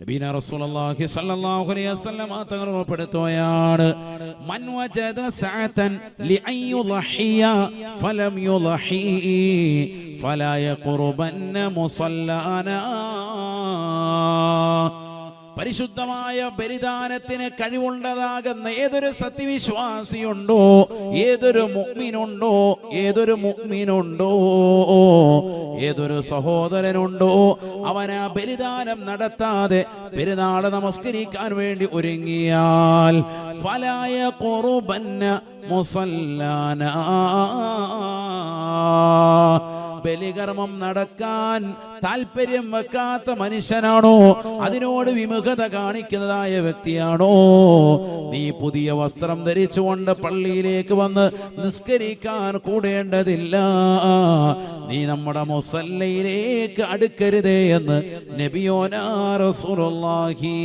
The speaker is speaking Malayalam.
നബീന റസൂലുള്ളാഹി സ്വല്ലല്ലാഹു അലൈഹി വസല്ലം തങ്ങൾ ഉൾപ്പെടുത്തുകയാണ് മൻ വജദ സഅതൻ ലിഅൻ യുളഹിയ ഫലം യുളഹി ഫലാ യഖുർബന്ന മുസല്ലാനാ പരിശുദ്ധമായ ബലിദാനത്തിന് കഴിവുള്ളതാകുന്ന ഏതൊരു സത്യവിശ്വാസിയുണ്ടോ ഏതൊരു മുഗ്മിനുണ്ടോ ഏതൊരു മുഗ്മിനുണ്ടോ ഏതൊരു സഹോദരനുണ്ടോ അവൻ ബലിദാനം നടത്താതെ പെരുന്നാൾ നമസ്കരിക്കാൻ വേണ്ടി ഒരുങ്ങിയാൽ ഫലായ കൊറുബന്ന മുസല്ലാന. ബലികർമ്മം നടക്കാൻ താല്പര്യം വെക്കാത്ത മനുഷ്യനാണോ? അതിനോട് വിമുഖത കാണിക്കുന്നതായ വ്യക്തിയാണോ? നീ പുതിയ വസ്ത്രം ധരിച്ചുകൊണ്ട് പള്ളിയിലേക്ക് വന്ന് നിസ്കരിക്കാൻ കൂടേണ്ടതില്ല. നീ നമ്മുടെ മുസല്ലയിലേക്ക് അടുക്കരുതേ എന്ന് നബിയോനാ റസൂലുള്ളാഹി.